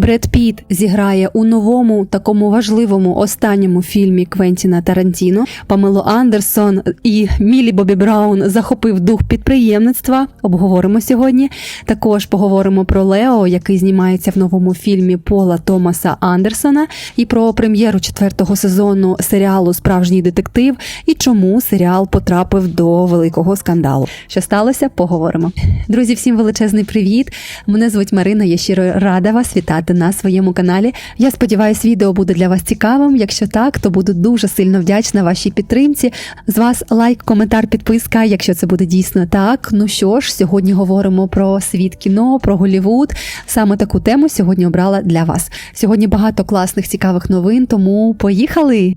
Бред Піт зіграє у новому такому важливому останньому фільмі Квентіна Тарантіно. Памело Андерсон і Мілі Бобі Браун захопив дух підприємництва. Обговоримо сьогодні. Також поговоримо про Лео, який знімається в новому фільмі Пола Томаса Андерсона, і про прем'єру четвертого сезону серіалу Справжній детектив і чому серіал потрапив до великого скандалу. Що сталося? Поговоримо. Друзі, всім величезний привіт! Мене звуть Марина. Я щиро рада вас вітати на своєму каналі. Я сподіваюся, відео буде для вас цікавим. Якщо так, то буду дуже сильно вдячна вашій підтримці. З вас лайк, коментар, підписка, якщо це буде дійсно так. Ну що ж, сьогодні говоримо про світ кіно, про Голівуд. Саме таку тему сьогодні обрала для вас. Сьогодні багато класних цікавих новин, тому поїхали!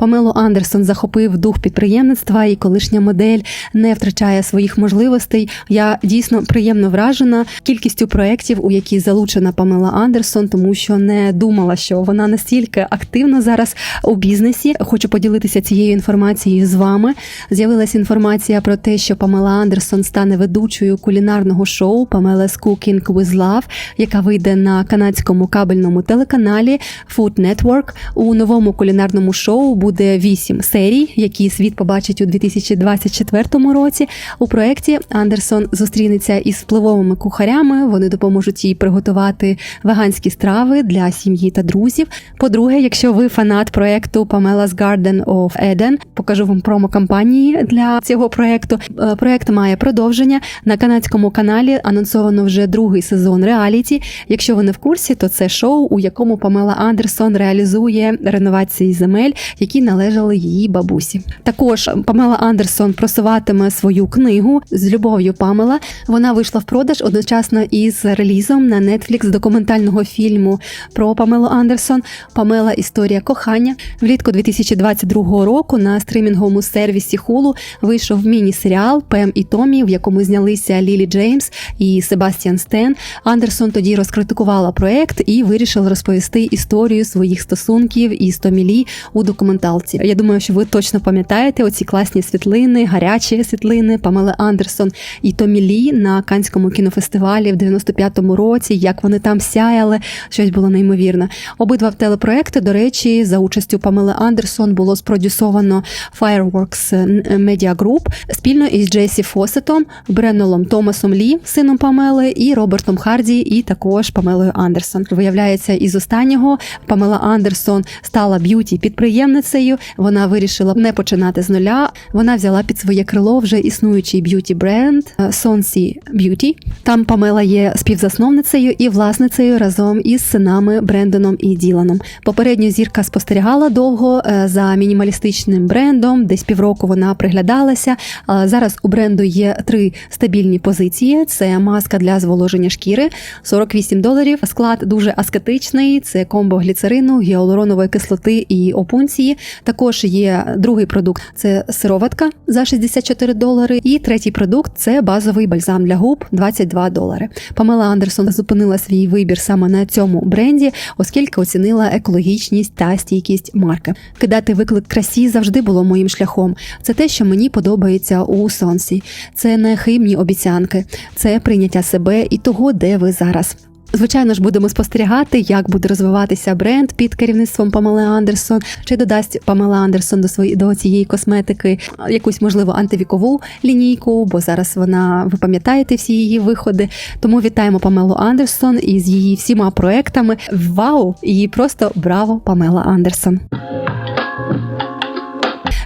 Памело Андерсон захопив дух підприємництва, і колишня модель не втрачає своїх можливостей. Я дійсно приємно вражена кількістю проєктів, у які залучена Памела Андерсон, тому що не думала, що вона настільки активна зараз у бізнесі. Хочу поділитися цією інформацією з вами. З'явилася інформація про те, що Памела Андерсон стане ведучою кулінарного шоу Pamela's Cooking with Love, яка вийде на канадському кабельному телеканалі Food Network. У новому кулінарному шоу буде вісім серій, які світ побачить у 2024 році. У проєкті Андерсон зустрінеться із впливовими кухарями. Вони допоможуть їй приготувати веганські страви для сім'ї та друзів. По-друге, якщо ви фанат проєкту Pamela's Garden of Eden, покажу вам промо-кампанії для цього проєкту. Е, Проєкт має продовження на канадському каналі. Анонсовано вже другий сезон реаліті. Якщо ви не в курсі, то це шоу, у якому Памела Андерсон реалізує реновації земель, які належали її бабусі. Також Памела Андерсон просуватиме свою книгу з любов'ю Памела. Вона вийшла в продаж одночасно із релізом на Netflix документального фільму про Памелу Андерсон. Памела Історія кохання. Влітку 2022 року на стримінговому сервісі Hulu вийшов міні-серіал Пем і Томі, в якому знялися Лілі Джеймс і Себастьян Стен. Андерсон тоді розкритикувала проект і вирішила розповісти історію своїх стосунків із Томі Лі у документалці. Я думаю, що ви точно пам'ятаєте оці класні світлини, гарячі світлини Памели Андерсон і Томі Лі на Канському кінофестивалі в 95-му році. Як вони там сяяли, щось було неймовірне. Обидва телепроекти, до речі, за участю Памели Андерсон було спродюсовано Fireworks Media Group спільно із Джесі Фосетом, Бреннолом Томасом Лі, сином Памели, і Робертом Харді, і також Памелою Андерсон. Виявляється, із останнього Памела Андерсон стала б'юті підприємницею. Вона вирішила не починати з нуля. Вона взяла під своє крило вже існуючий б'юті бренд Sonsi Beauty. Там Памела є співзасновницею і власницею разом із синами Брендоном і Діланом. Попередньо зірка спостерігала довго е, за мінімалістичним брендом. Десь півроку вона приглядалася. Зараз у бренду є три стабільні позиції: це маска для зволоження шкіри, 48 доларів. Склад дуже аскетичний. Це комбо гліцерину, гіалуронової кислоти і опунції. Також є другий продукт це сироватка за 64 долари. І третій продукт це базовий бальзам для губ 22 долари. Памела Андерсон зупинила свій вибір саме на цьому бренді, оскільки оцінила екологічність та стійкість марки. Кидати виклик красі завжди було моїм шляхом. Це те, що мені подобається у сонці. Це не хибні обіцянки, це прийняття себе і того, де ви зараз. Звичайно ж, будемо спостерігати, як буде розвиватися бренд під керівництвом Памели Андерсон, чи додасть Памела Андерсон до своєї до цієї косметики якусь можливо антивікову лінійку, бо зараз вона ви пам'ятаєте всі її виходи. Тому вітаємо Памелу Андерсон із її всіма проектами. Вау! І просто браво, Памела Андерсон.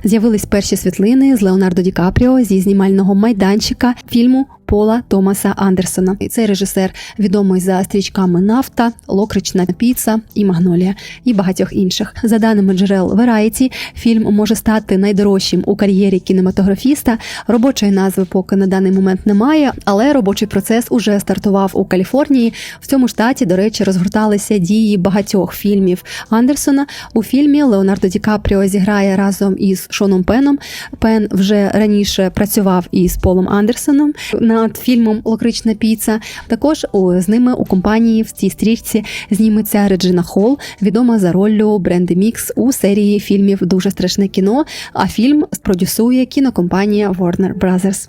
З'явились перші світлини з Леонардо Ді Капріо зі знімального майданчика фільму Пола Томаса Андерсона. І Цей режисер відомий за стрічками Нафта, Локрична піца і Магнолія і багатьох інших. За даними джерел Variety, фільм може стати найдорожчим у кар'єрі кінематографіста. Робочої назви поки на даний момент немає, але робочий процес уже стартував у Каліфорнії. В цьому штаті, до речі, розгорталися дії багатьох фільмів Андерсона. У фільмі Леонардо Ді Капріо зіграє разом із Шоном Пеном. Пен вже раніше працював із Полом Андерсоном над фільмом Локрична піца. Також з ними у компанії в цій стрічці зніметься Реджина Холл, відома за роллю Бренди Мікс у серії фільмів Дуже страшне кіно. А фільм спродюсує кінокомпанія Warner Brothers.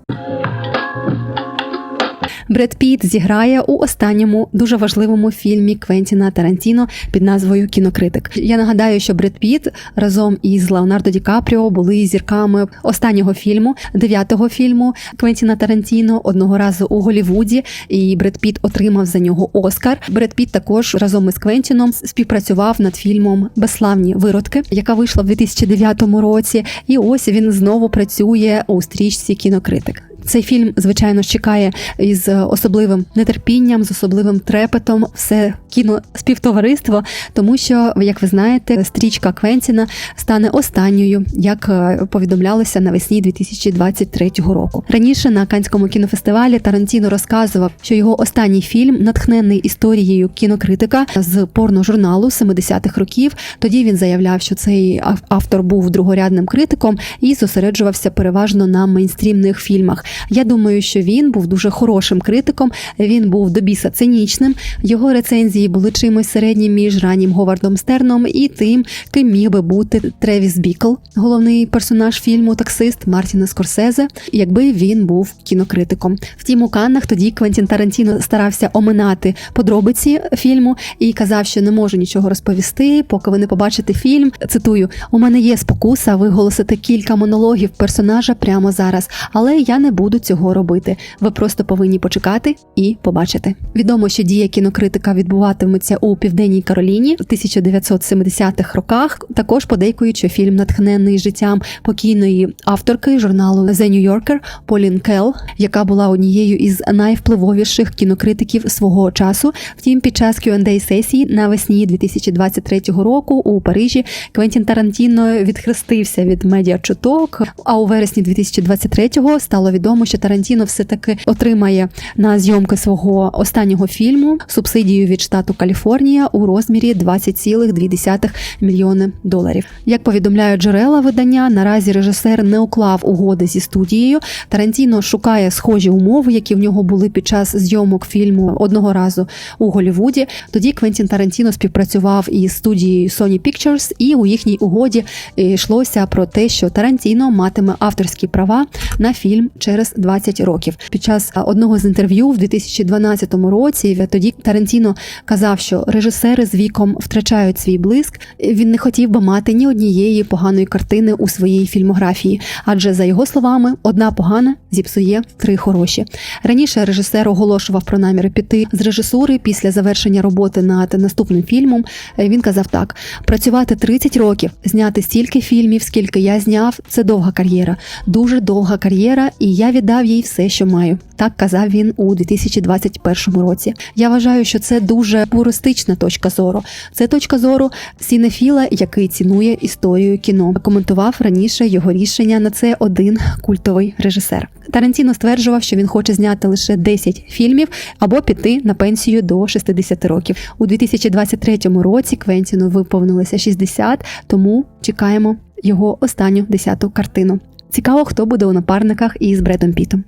Бред Піт зіграє у останньому дуже важливому фільмі Квентіна Тарантіно під назвою Кінокритик. Я нагадаю, що Бред Піт разом із Леонардо Ді Капріо були зірками останнього фільму, дев'ятого фільму Квентіна Тарантіно одного разу у Голівуді. І Бред Піт отримав за нього Оскар. Бред Піт також разом із Квентіном співпрацював над фільмом Безславні виродки, яка вийшла в 2009 році. І ось він знову працює у стрічці кінокритик. Цей фільм, звичайно, чекає із особливим нетерпінням, з особливим трепетом все кіноспівтовариство, тому що, як ви знаєте, стрічка Квентіна стане останньою, як е, повідомлялося навесні 2023 року. Раніше на Канському кінофестивалі Тарантіно розказував, що його останній фільм натхнений історією кінокритика з порножурналу 70-х років. Тоді він заявляв, що цей автор був другорядним критиком і зосереджувався переважно на мейнстрімних фільмах. Я думаю, що він був дуже хорошим критиком. Він був до біса цинічним. Його рецензії були чимось середнім між раннім Говардом Стерном і тим, ким міг би бути Тревіс Бікл, головний персонаж фільму Таксист Мартіна Скорсезе, якби він був кінокритиком. Втім, у Каннах тоді Квентін Тарантіно старався оминати подробиці фільму і казав, що не можу нічого розповісти, поки ви не побачите фільм. Цитую: у мене є спокуса виголосити кілька монологів персонажа прямо зараз, але я не буду цього робити. Ви просто повинні почекати і побачити. Відомо, що дія кінокритика відбуватиметься у південній Кароліні в 1970-х роках. Також подейкують, що фільм натхнений життям покійної авторки журналу The New Yorker Полін Келл, яка була однією із найвпливовіших кінокритиків свого часу. Втім, під час Q&A сесії навесні 2023 року у Парижі Квентін Тарантіно відхрестився від медіачуток. А у вересні 2023-го стало відомо, що Тарантіно все таки отримає на зйомки свого останнього фільму субсидію від штату Каліфорнія у розмірі 20,2 мільйони доларів. Як повідомляють джерела видання, наразі режисер не уклав угоди зі студією. Тарантіно шукає схожі умови, які в нього були під час зйомок фільму одного разу у Голівуді. Тоді Квентін Тарантіно співпрацював із студією Sony Pictures, і у їхній угоді йшлося про те, що Тарантіно матиме авторські права на фільм через 20 років. Під час одного з інтерв'ю в 2012 році тоді Тарантіно казав, що режисери з віком втрачають свій блиск. Він не хотів би мати ні однієї поганої картини у своїй фільмографії, адже за його словами, одна погана зіпсує три хороші. Раніше режисер оголошував про наміри піти з режисури після завершення роботи над наступним фільмом. Він казав так: працювати 30 років, зняти стільки фільмів, скільки я зняв. Це довга кар'єра, дуже довга кар'єра, і я віддав їй все, що маю. Так казав він у 2021 році. Я вважаю, що це дуже пуристична точка зору. Це точка зору сінефіла, який цінує історію кіно. Коментував раніше його рішення на це один культовий режисер. Тарантіно стверджував, що він хоче зняти лише 10 фільмів або піти на пенсію до 60 років. У 2023 році Квентіну виповнилося 60, тому чекаємо його останню десяту картину. Цікаво, хто буде у напарниках із Бредом Пітом.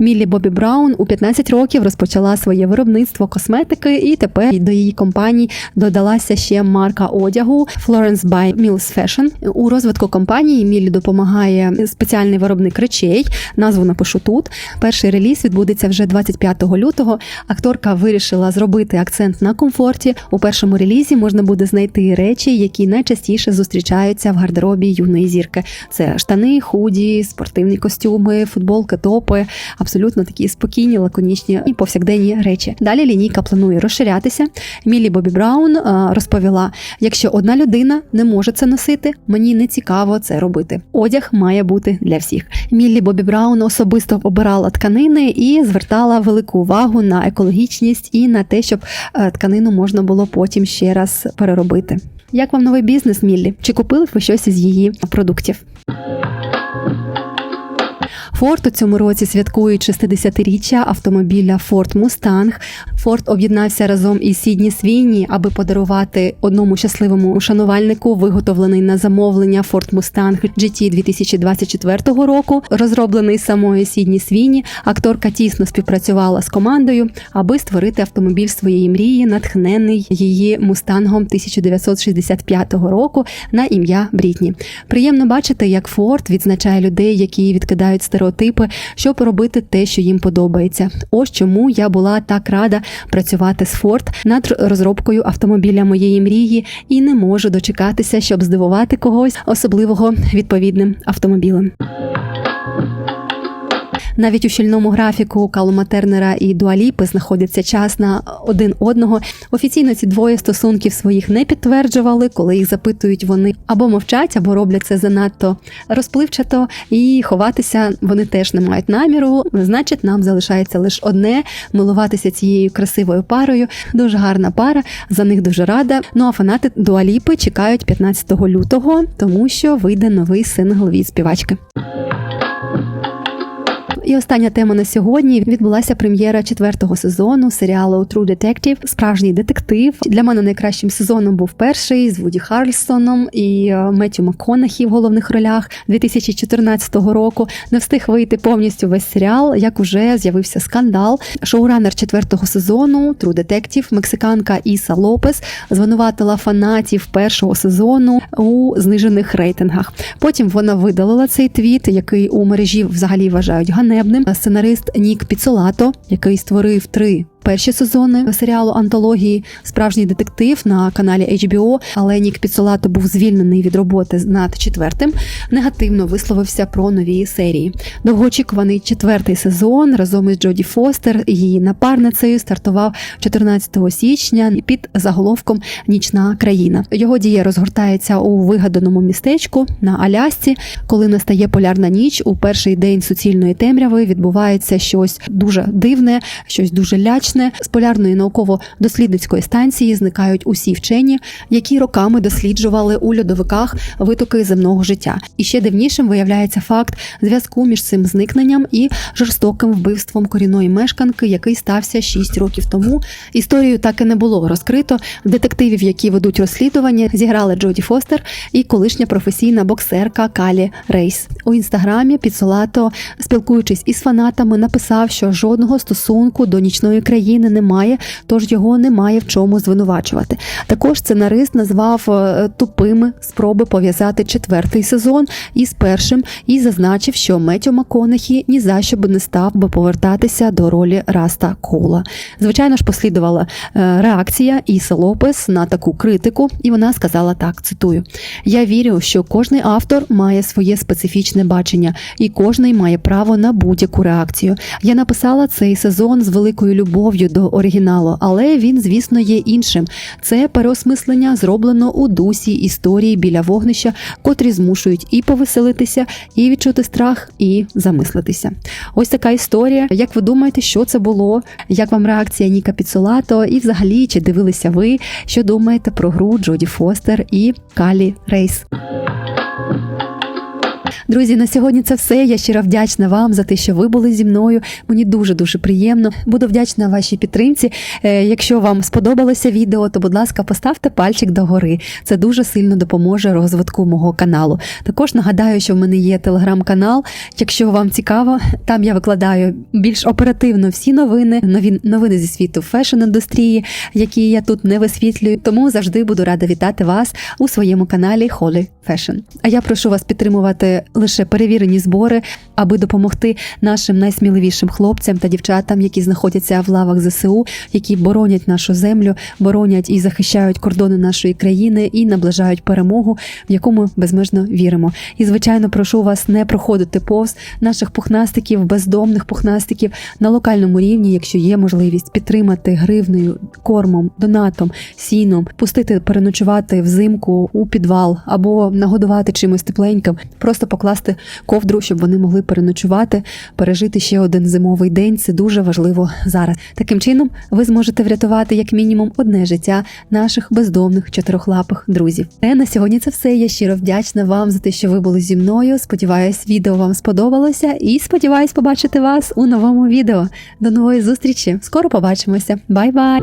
Міллі Бобі Браун у 15 років розпочала своє виробництво косметики, і тепер до її компанії додалася ще марка одягу Florence by Mills Fashion. У розвитку компанії Міллі допомагає спеціальний виробник речей. Назву напишу тут. Перший реліз відбудеться вже 25 лютого. Акторка вирішила зробити акцент на комфорті. У першому релізі можна буде знайти речі, які найчастіше зустрічаються в гардеробі юної зірки. Це штани, худі, спортивні костюми, футболки, топи абсолютно такі спокійні, лаконічні і повсякденні речі. Далі лінійка планує розширятися. Мілі Бобі Браун е, розповіла: якщо одна людина не може це носити, мені не цікаво це робити. Одяг має бути для всіх. Міллі Бобі Браун особисто обирала тканини і звертала велику увагу на екологічність і на те, щоб е, тканину можна було потім ще раз переробити. Як вам новий бізнес, Міллі? Чи купили ви щось із її продуктів? Форд у цьому році святкують 60-річчя автомобіля Ford Mustang. Форд об'єднався разом із Сідні Свіні, аби подарувати одному щасливому шанувальнику виготовлений на замовлення Ford Mustang GT 2024 року, розроблений самою Сідні Свіні. Акторка тісно співпрацювала з командою, аби створити автомобіль своєї мрії, натхнений її мустангом 1965 року на ім'я Брітні. Приємно бачити, як Форд відзначає людей, які відкидають стереотипи стереотипи, щоб робити те, що їм подобається. Ось чому я була так рада працювати з Ford над розробкою автомобіля моєї мрії і не можу дочекатися, щоб здивувати когось особливого відповідним автомобілем. Навіть у щільному графіку Калума Тернера і Дуаліпи знаходиться час на один одного. Офіційно ці двоє стосунків своїх не підтверджували, коли їх запитують, вони або мовчать, або роблять це занадто розпливчато, і ховатися вони теж не мають наміру. Значить, нам залишається лише одне милуватися цією красивою парою. Дуже гарна пара, за них дуже рада. Ну а фанати Дуаліпи чекають 15 лютого, тому що вийде новий сингл від співачки. І остання тема на сьогодні відбулася прем'єра четвертого сезону серіалу True Detective Справжній детектив. Для мене найкращим сезоном був перший з Вуді Харльстоном і е, Меттю МакКонахі в головних ролях 2014 року. Не встиг вийти повністю весь серіал, як уже з'явився скандал. Шоуранер четвертого сезону True Detective, мексиканка Іса Лопес звинуватила фанатів першого сезону у знижених рейтингах. Потім вона видалила цей твіт, який у мережі взагалі вважають ганебним. Сценарист Нік Піцолато, який створив три перші сезони серіалу антології Справжній детектив на каналі HBO, але Нік Піцолато був звільнений від роботи над четвертим. Негативно висловився про нові серії. Довгоочікуваний четвертий сезон разом із Джоді Фостер її напарницею стартував 14 січня під заголовком Нічна країна. Його дія розгортається у вигаданому містечку на Алясці. Коли настає полярна ніч, у перший день суцільної темряви відбувається щось дуже дивне, щось дуже лячне. З полярної науково-дослідницької станції зникають усі вчені, які роками досліджували у льодовиках витоки земного життя. І ще дивнішим виявляється факт зв'язку між цим зникненням і жорстоким вбивством корінної мешканки, який стався 6 років тому. Історію так і не було розкрито. Детективів, які ведуть розслідування, зіграли Джоді Фостер і колишня професійна боксерка Калі Рейс у інстаграмі. Підсолато, спілкуючись із фанатами, написав, що жодного стосунку до нічної країни немає, тож його немає в чому звинувачувати. Також сценарист назвав е, тупими спроби пов'язати четвертий сезон із першим і зазначив, що Меттю МакКонахі ні за що би не став би повертатися до ролі Раста Коула. Звичайно ж, послідувала е, реакція Іса Лопес на таку критику, і вона сказала так: цитую: Я вірю, що кожний автор має своє специфічне бачення, і кожний має право на будь-яку реакцію. Я написала цей сезон з великою любов'ю до оригіналу, але він, звісно, є іншим. Це переосмислення зроблено у дусі історії біля вогнища, котрі змушують і повеселитися, і відчути страх, і замислитися. Ось така історія. Як ви думаєте, що це було? Як вам реакція Ніка Піцолато? І взагалі, чи дивилися ви, що думаєте про гру Джоді Фостер і Калі Рейс? Друзі, на сьогодні це все. Я щиро вдячна вам за те, що ви були зі мною. Мені дуже дуже приємно. Буду вдячна вашій підтримці. Е, Якщо вам сподобалося відео, то будь ласка, поставте пальчик догори. Це дуже сильно допоможе розвитку мого каналу. Також нагадаю, що в мене є телеграм-канал. Якщо вам цікаво, там я викладаю більш оперативно всі новини, нові новини зі світу фешн-індустрії, які я тут не висвітлюю. Тому завжди буду рада вітати вас у своєму каналі Holy Fashion. А я прошу вас підтримувати лише перевірені збори, аби допомогти нашим найсміливішим хлопцям та дівчатам, які знаходяться в лавах ЗСУ, які боронять нашу землю, боронять і захищають кордони нашої країни і наближають перемогу, в яку ми безмежно віримо. І звичайно, прошу вас не проходити повз наших пухнастиків, бездомних пухнастиків на локальному рівні, якщо є можливість підтримати гривнею, кормом, донатом, сіном, пустити переночувати взимку у підвал або нагодувати чимось тепленьким, просто покласти ковдру, щоб вони могли переночувати, пережити ще один зимовий день. Це дуже важливо зараз. Таким чином, ви зможете врятувати як мінімум одне життя наших бездомних чотирьохлапих друзів. Те на сьогодні це все. Я щиро вдячна вам за те, що ви були зі мною. Сподіваюсь, відео вам сподобалося, і сподіваюсь побачити вас у новому відео. До нової зустрічі! Скоро побачимося. Бай-бай!